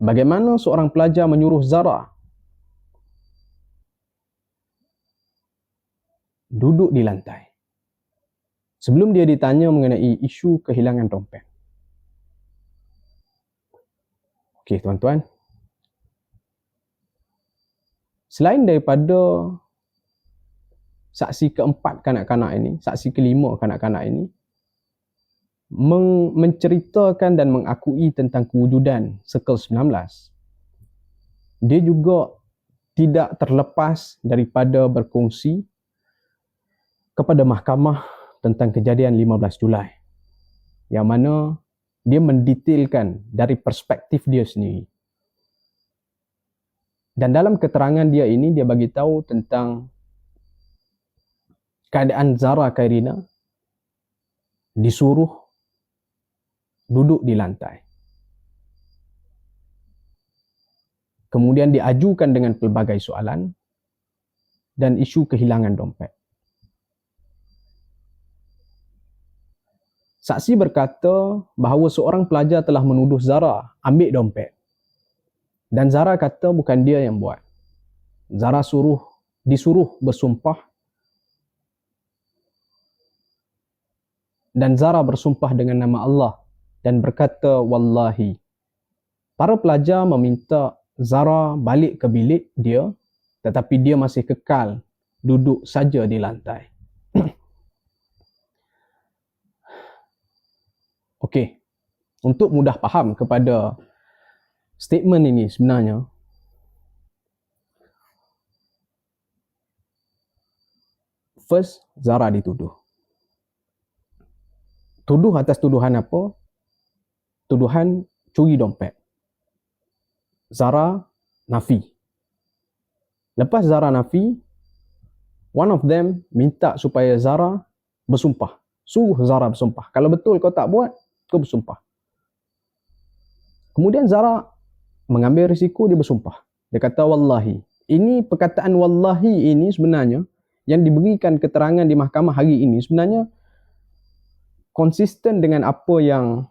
bagaimana seorang pelajar menyuruh Zara duduk di lantai sebelum dia ditanya mengenai isu kehilangan dompet. Okey, tuan-tuan. Selain daripada saksi keempat kanak-kanak ini, saksi kelima kanak-kanak ini, menceritakan dan mengakui tentang kewujudan Circle 19, dia juga tidak terlepas daripada berkongsi kepada mahkamah tentang kejadian 15 Julai. Yang mana dia mendetailkan dari perspektif dia sendiri. Dan dalam keterangan dia ini dia bagi tahu tentang keadaan Zara Kairina disuruh duduk di lantai. Kemudian diajukan dengan pelbagai soalan dan isu kehilangan dompet. Saksi berkata bahawa seorang pelajar telah menuduh Zara ambil dompet. Dan Zara kata bukan dia yang buat. Zara suruh disuruh bersumpah dan Zara bersumpah dengan nama Allah dan berkata wallahi. Para pelajar meminta Zara balik ke bilik dia tetapi dia masih kekal duduk saja di lantai. Okey. Untuk mudah faham kepada statement ini sebenarnya first Zara dituduh. Tuduh atas tuduhan apa? Tuduhan curi dompet. Zara nafi. Lepas Zara nafi, one of them minta supaya Zara bersumpah. Suruh Zara bersumpah. Kalau betul kau tak buat, kau bersumpah. Kemudian Zara mengambil risiko dia bersumpah. Dia kata wallahi. Ini perkataan wallahi ini sebenarnya yang diberikan keterangan di mahkamah hari ini sebenarnya konsisten dengan apa yang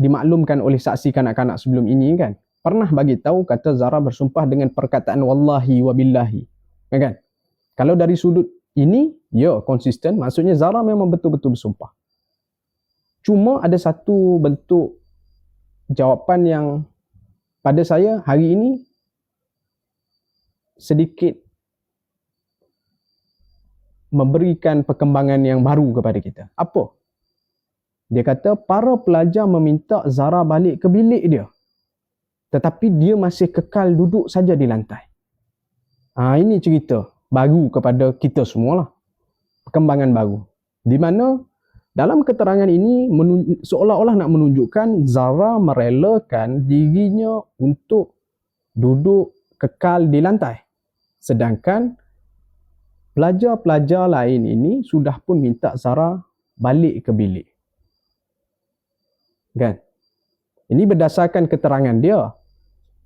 dimaklumkan oleh saksi kanak-kanak sebelum ini kan. Pernah bagi tahu kata Zara bersumpah dengan perkataan wallahi wa billahi. Kan? Kalau dari sudut ini, ya konsisten. Maksudnya Zara memang betul-betul bersumpah. Cuma ada satu bentuk jawapan yang pada saya hari ini sedikit memberikan perkembangan yang baru kepada kita. Apa? Dia kata para pelajar meminta Zara balik ke bilik dia. Tetapi dia masih kekal duduk saja di lantai. Ha, ini cerita baru kepada kita semualah. Perkembangan baru. Di mana dalam keterangan ini seolah-olah nak menunjukkan Zara merelakan dirinya untuk duduk kekal di lantai. Sedangkan pelajar-pelajar lain ini sudah pun minta Zara balik ke bilik. Kan? Ini berdasarkan keterangan dia.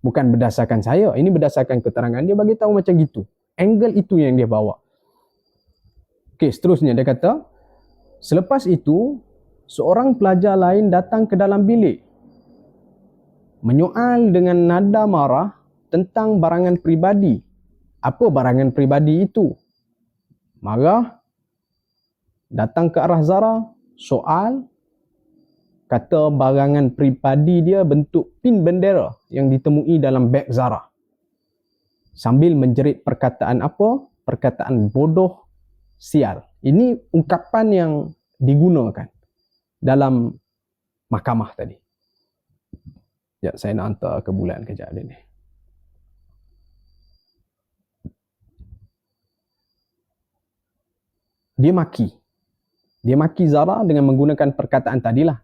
Bukan berdasarkan saya. Ini berdasarkan keterangan dia bagi tahu macam gitu. Angle itu yang dia bawa. Okey, seterusnya dia kata, Selepas itu, seorang pelajar lain datang ke dalam bilik. Menyoal dengan nada marah tentang barangan pribadi. Apa barangan pribadi itu? Marah, datang ke arah Zara, soal, kata barangan pribadi dia bentuk pin bendera yang ditemui dalam beg Zara. Sambil menjerit perkataan apa? Perkataan bodoh, sial. Ini ungkapan yang digunakan dalam mahkamah tadi. Ya, saya nak hantar ke bulan kejap dia ni. Dia maki. Dia maki Zara dengan menggunakan perkataan tadilah.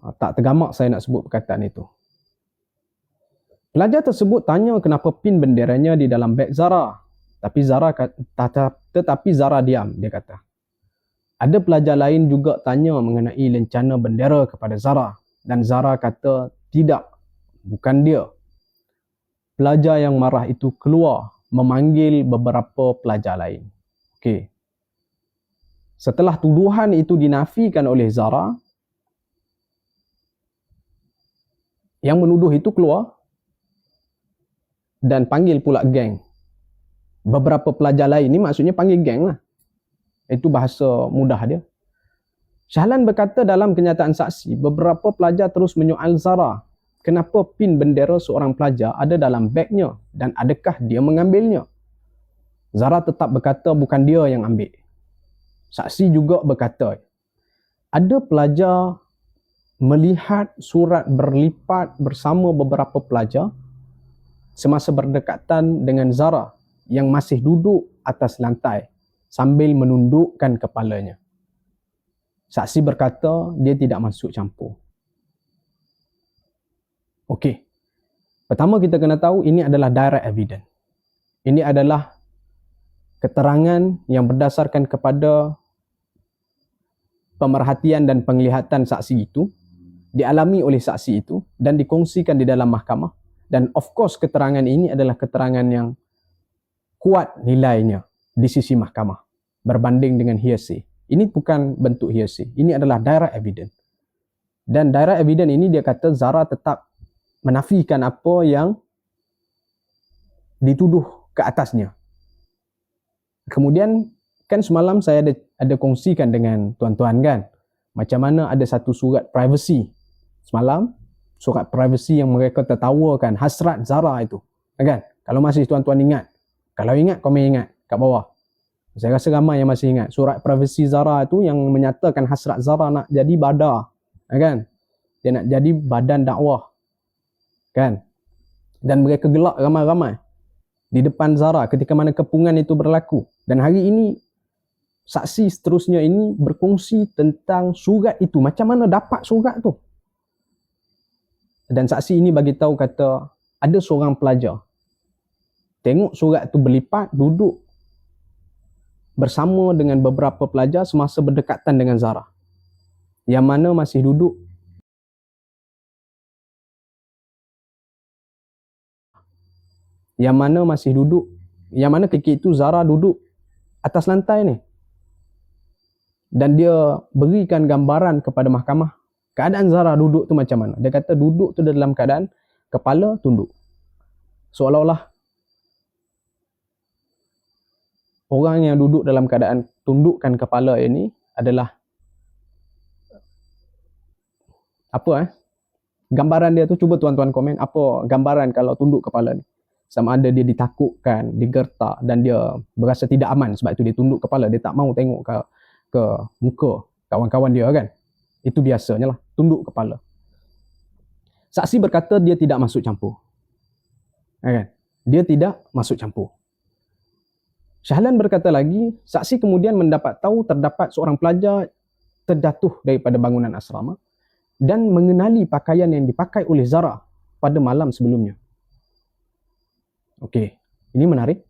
Ah, tak tergamak saya nak sebut perkataan itu. Pelajar tersebut tanya kenapa pin benderanya di dalam beg Zara. Tapi Zara tetapi Zara diam, dia kata. Ada pelajar lain juga tanya mengenai lencana bendera kepada Zara dan Zara kata tidak, bukan dia. Pelajar yang marah itu keluar memanggil beberapa pelajar lain. Okey. Setelah tuduhan itu dinafikan oleh Zara, Yang menuduh itu keluar dan panggil pula geng. Beberapa pelajar lain ni maksudnya panggil geng lah. Itu bahasa mudah dia. Syahlan berkata dalam kenyataan saksi, beberapa pelajar terus menyoal Zara. Kenapa pin bendera seorang pelajar ada dalam bagnya dan adakah dia mengambilnya? Zara tetap berkata bukan dia yang ambil. Saksi juga berkata, ada pelajar melihat surat berlipat bersama beberapa pelajar semasa berdekatan dengan Zara yang masih duduk atas lantai sambil menundukkan kepalanya. Saksi berkata dia tidak masuk campur. Okey. Pertama kita kena tahu ini adalah direct evidence. Ini adalah keterangan yang berdasarkan kepada pemerhatian dan penglihatan saksi itu dialami oleh saksi itu dan dikongsikan di dalam mahkamah dan of course keterangan ini adalah keterangan yang kuat nilainya di sisi mahkamah berbanding dengan hearsay. Ini bukan bentuk hearsay. Ini adalah direct evidence. Dan direct evidence ini dia kata Zara tetap menafikan apa yang dituduh ke atasnya. Kemudian kan semalam saya ada ada kongsikan dengan tuan-tuan kan macam mana ada satu surat privacy semalam surat privacy yang mereka tertawakan hasrat Zara itu kan kalau masih tuan-tuan ingat kalau ingat kau ingat kat bawah saya rasa ramai yang masih ingat surat privacy Zara itu yang menyatakan hasrat Zara nak jadi badar. Kan? Dia nak jadi badan dakwah. Kan? Dan mereka gelak ramai-ramai di depan Zara ketika mana kepungan itu berlaku. Dan hari ini saksi seterusnya ini berkongsi tentang surat itu. Macam mana dapat surat tu? Dan saksi ini bagi tahu kata ada seorang pelajar. Tengok surat tu berlipat duduk bersama dengan beberapa pelajar semasa berdekatan dengan Zara. Yang mana masih duduk. Yang mana masih duduk. Yang mana ketika itu Zara duduk atas lantai ni. Dan dia berikan gambaran kepada mahkamah Keadaan Zara duduk tu macam mana? Dia kata duduk tu dalam keadaan kepala tunduk. Seolah-olah orang yang duduk dalam keadaan tundukkan kepala ini adalah apa eh? Gambaran dia tu cuba tuan-tuan komen apa gambaran kalau tunduk kepala ni? Sama ada dia ditakutkan digertak dan dia berasa tidak aman sebab itu dia tunduk kepala. Dia tak mau tengok ke ke muka kawan-kawan dia kan? Itu biasanya lah tunduk kepala saksi berkata dia tidak masuk campur kan dia tidak masuk campur Syahlan berkata lagi, saksi kemudian mendapat tahu terdapat seorang pelajar terjatuh daripada bangunan asrama dan mengenali pakaian yang dipakai oleh Zara pada malam sebelumnya. Okey, ini menarik.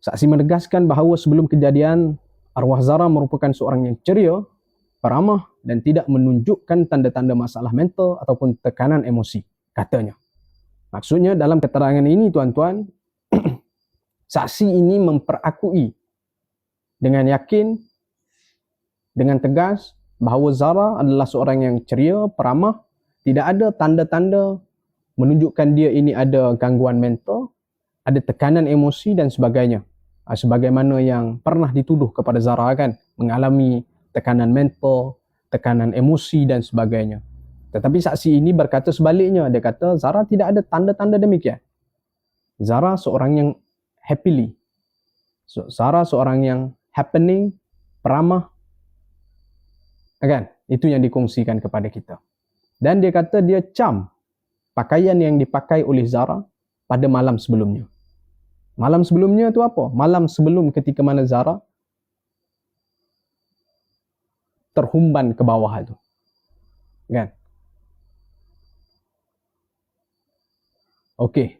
Saksi menegaskan bahawa sebelum kejadian, arwah Zara merupakan seorang yang ceria, peramah dan tidak menunjukkan tanda-tanda masalah mental ataupun tekanan emosi, katanya. Maksudnya dalam keterangan ini tuan-tuan, saksi ini memperakui dengan yakin dengan tegas bahawa Zara adalah seorang yang ceria, peramah, tidak ada tanda-tanda menunjukkan dia ini ada gangguan mental, ada tekanan emosi dan sebagainya. Ah, sebagaimana yang pernah dituduh kepada Zara kan, mengalami tekanan mental, tekanan emosi dan sebagainya. Tetapi saksi ini berkata sebaliknya, dia kata Zara tidak ada tanda-tanda demikian. Zara seorang yang happily. So, Sarah seorang yang happening, peramah. Kan? Itu yang dikongsikan kepada kita. Dan dia kata dia cam pakaian yang dipakai oleh Zara pada malam sebelumnya. Malam sebelumnya tu apa? Malam sebelum ketika mana Zara terhumban ke bawah itu. Kan? Okey.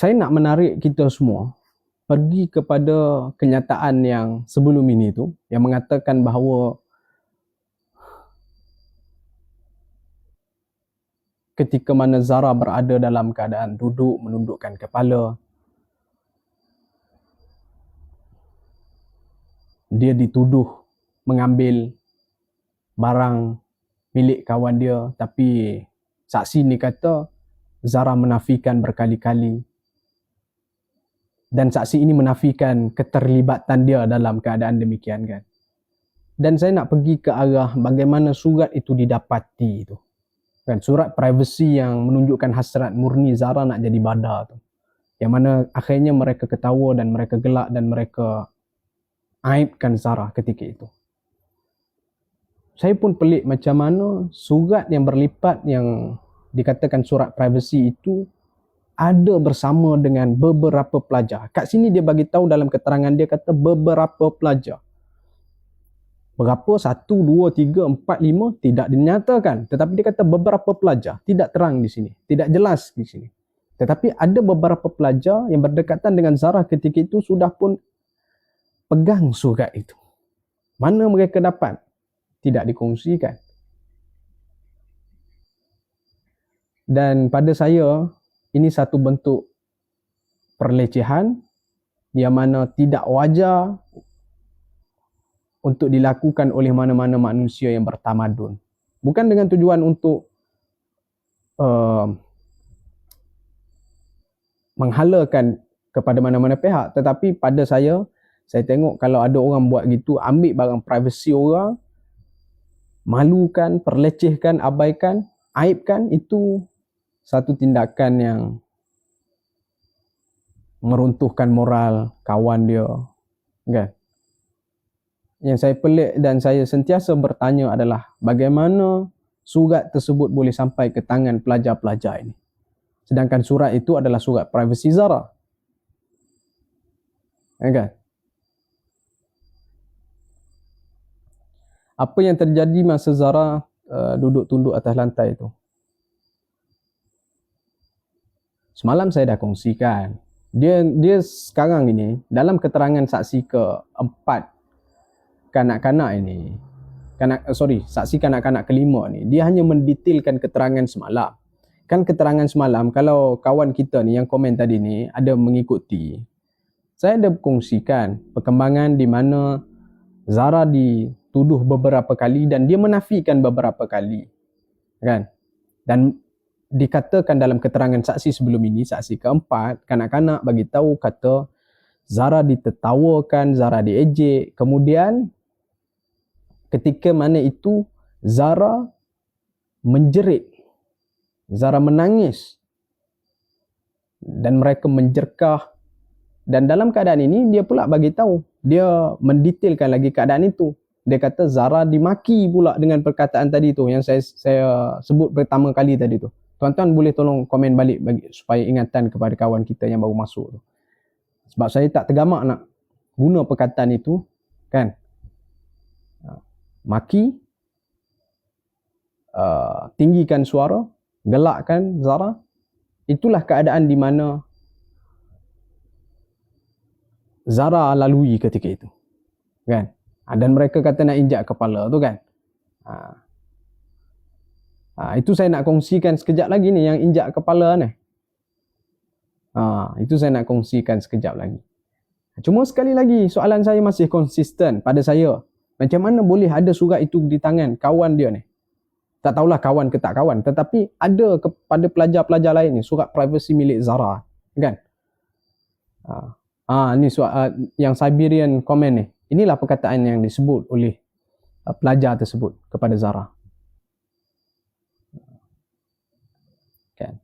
saya nak menarik kita semua pergi kepada kenyataan yang sebelum ini tu yang mengatakan bahawa ketika mana Zara berada dalam keadaan duduk menundukkan kepala dia dituduh mengambil barang milik kawan dia. Tapi saksi ni kata Zara menafikan berkali-kali. Dan saksi ini menafikan keterlibatan dia dalam keadaan demikian kan. Dan saya nak pergi ke arah bagaimana surat itu didapati itu kan surat privacy yang menunjukkan hasrat murni Zara nak jadi bada tu. Yang mana akhirnya mereka ketawa dan mereka gelak dan mereka aibkan Zara ketika itu. Saya pun pelik macam mana surat yang berlipat yang dikatakan surat privacy itu ada bersama dengan beberapa pelajar. Kat sini dia bagi tahu dalam keterangan dia kata beberapa pelajar berapa satu dua tiga empat lima? Tidak dinyatakan. Tetapi dia kata beberapa pelajar. Tidak terang di sini. Tidak jelas di sini. Tetapi ada beberapa pelajar yang berdekatan dengan Zara ketika itu sudah pun pegang surat itu. Mana mereka dapat? Tidak dikongsikan. Dan pada saya ini satu bentuk perlecehan. Yang mana tidak wajar untuk dilakukan oleh mana-mana manusia yang bertamadun. Bukan dengan tujuan untuk uh, menghalakan kepada mana-mana pihak. Tetapi pada saya, saya tengok kalau ada orang buat gitu, ambil barang privasi orang, malukan, perlecehkan, abaikan, aibkan, itu satu tindakan yang meruntuhkan moral kawan dia. Kan? Yang saya pelik dan saya sentiasa bertanya adalah bagaimana surat tersebut boleh sampai ke tangan pelajar-pelajar ini. Sedangkan surat itu adalah surat privacy Zara. Ya kan? Apa yang terjadi masa Zara uh, duduk tunduk atas lantai itu? Semalam saya dah kongsikan. Dia dia sekarang ini dalam keterangan saksi keempat kanak-kanak ini kanak eh, sorry saksi kanak-kanak kelima ni dia hanya mendetailkan keterangan semalam. Kan keterangan semalam kalau kawan kita ni yang komen tadi ni ada mengikuti saya ada kongsikan perkembangan di mana Zara dituduh beberapa kali dan dia menafikan beberapa kali kan? Dan dikatakan dalam keterangan saksi sebelum ini saksi keempat kanak-kanak bagi tahu kata Zara ditertawakan Zara diejek. Kemudian ketika mana itu Zara menjerit Zara menangis dan mereka menjerkah. Dan dalam keadaan ini dia pula bagi tahu dia mendetailkan lagi keadaan itu. Dia kata Zara dimaki pula dengan perkataan tadi tu yang saya saya sebut pertama kali tadi tu. Tuan-tuan boleh tolong komen balik bagi supaya ingatan kepada kawan kita yang baru masuk tu. Sebab saya tak tergamak nak guna perkataan itu kan maki, uh, tinggikan suara, gelakkan Zara. Itulah keadaan di mana Zara lalui ketika itu. Kan? Ha, dan mereka kata nak injak kepala tu kan. Ha. Ha, itu saya nak kongsikan sekejap lagi ni yang injak kepala ni. Ha, itu saya nak kongsikan sekejap lagi. Cuma sekali lagi soalan saya masih konsisten pada saya. Macam mana boleh ada surat itu di tangan kawan dia ni? Tak tahulah kawan ke tak kawan. Tetapi ada kepada pelajar-pelajar lain ni surat privacy milik Zara. Kan? Ah, ni surat uh, yang Siberian comment ni. Inilah perkataan yang disebut oleh uh, pelajar tersebut kepada Zara. Kan?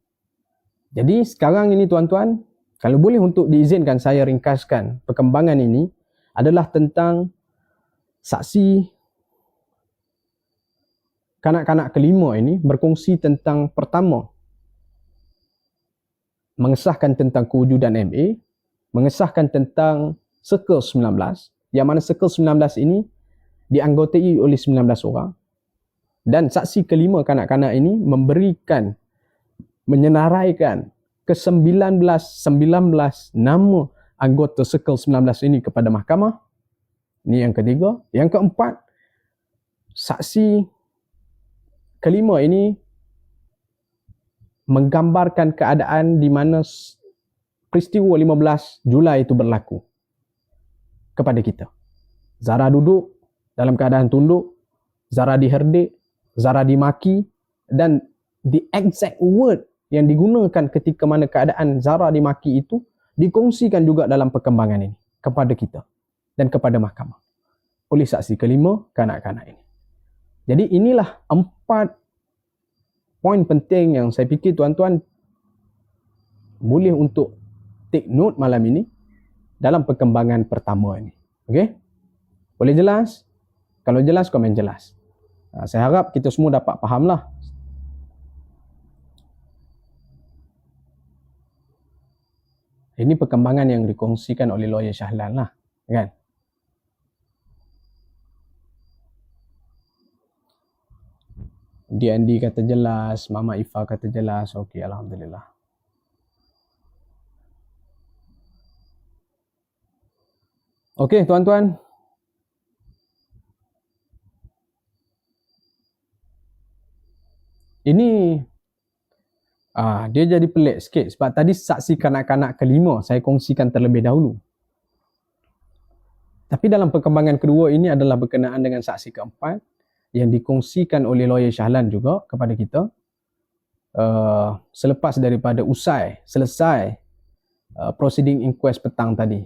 Jadi sekarang ini tuan-tuan, kalau boleh untuk diizinkan saya ringkaskan perkembangan ini adalah tentang saksi kanak-kanak kelima ini berkongsi tentang pertama mengesahkan tentang kewujudan MA, mengesahkan tentang Circle 19 yang mana Circle 19 ini dianggotai oleh 19 orang. Dan saksi kelima kanak-kanak ini memberikan menyenaraikan ke 19 19 nama anggota Circle 19 ini kepada mahkamah Ni yang ketiga. Yang keempat, saksi kelima ini menggambarkan keadaan di mana peristiwa 15 Julai itu berlaku kepada kita. Zara duduk dalam keadaan tunduk, Zara diherdik, Zara dimaki dan the exact word yang digunakan ketika mana keadaan Zara dimaki itu dikongsikan juga dalam perkembangan ini kepada kita dan kepada mahkamah oleh saksi kelima kanak-kanak ini. Jadi inilah empat poin penting yang saya fikir tuan-tuan boleh untuk take note malam ini dalam perkembangan pertama ini. Okey? Boleh jelas? Kalau jelas, komen jelas. Ha, saya harap kita semua dapat fahamlah Ini perkembangan yang dikongsikan oleh lawyer Syahlan lah, kan? DND kata jelas, Mama Ifa kata jelas, okey Alhamdulillah. Okey tuan-tuan, ini ah dia jadi pelik sikit sebab tadi saksi kanak-kanak kelima saya kongsikan terlebih dahulu. Tapi dalam perkembangan kedua ini adalah berkenaan dengan saksi keempat yang dikongsikan oleh lawyer Syahlan juga kepada kita uh, selepas daripada usai selesai uh, proceeding inquest petang tadi.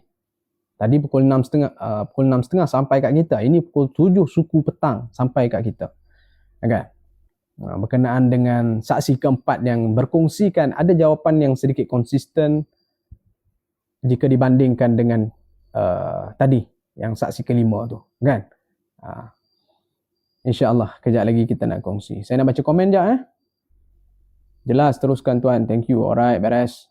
Tadi pukul 6.30 uh, pukul 6.30 sampai kat kita. Ini pukul 7 suku petang sampai kat kita. Okay? Uh, berkenaan dengan saksi keempat yang berkongsikan ada jawapan yang sedikit konsisten jika dibandingkan dengan uh, tadi yang saksi kelima tu kan uh, InsyaAllah kejap lagi kita nak kongsi. Saya nak baca komen jap eh. Jelas teruskan tuan. Thank you. Alright, beres.